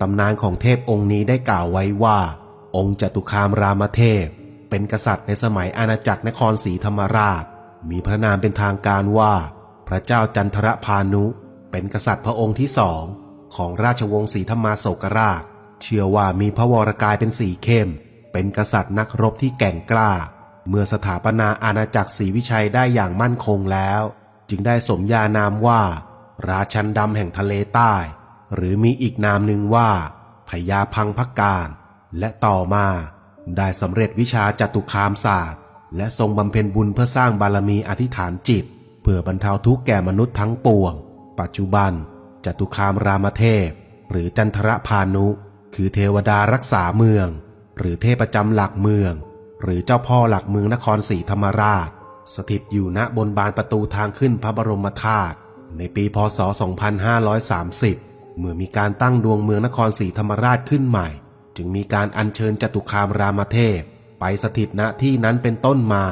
ตำนานของเทพองค์นี้ได้กล่าวไว้ว่า องค์จตุคามรามเทพ เป็นกษัตริย์ในสมัยอาณาจักรนครศรีธรรมราช มีพระนามเป็นทางการว่า พระเจ้าจันทรพานุ เป็นกษัตริย์พระองค์ที่สองของราชวงศ์ศรีธรรมาโศกราช เชื่อว่ามีพระวรกายเป็นสีเข้ม เป็นกษัตริย์นักรบที่แกร่งกล้า เมื่อสถาปนาอาณาจักรศรีวิชัยได้อย่างมั่นคงแล้ว จึงได้สมญานามว่า ราชันดำแห่งทะเลใต้ หรือมีอีกนามหนึ่งว่าพญาพังพักการ และต่อมาได้สำเร็จวิชาจตุคามศาสตร์ และทรงบำเพ็ญบุญเพื่อสร้างบารมีอธิษฐานจิต เพื่อบรรเทาทุกข์แก่มนุษย์ทั้งปวง ปัจจุบันจตุคามรามเทพ หรือจันทรพานุ คือเทวดารักษาเมือง หรือเทพประจำหลักเมือง หรือเจ้าพ่อหลักเมืองนครศรีธรรมราช สถิตอยู่ณบนบานประตูทางขึ้นพระบรมธาตุในปีพศ 2530 เมื่อมีการตั้งดวงเมืองนครศรีธรรมราชขึ้นใหม่ จึงมีการอัญเชิญจตุคามรามเทพ ไปสถิตณที่นั้นเป็นต้นมา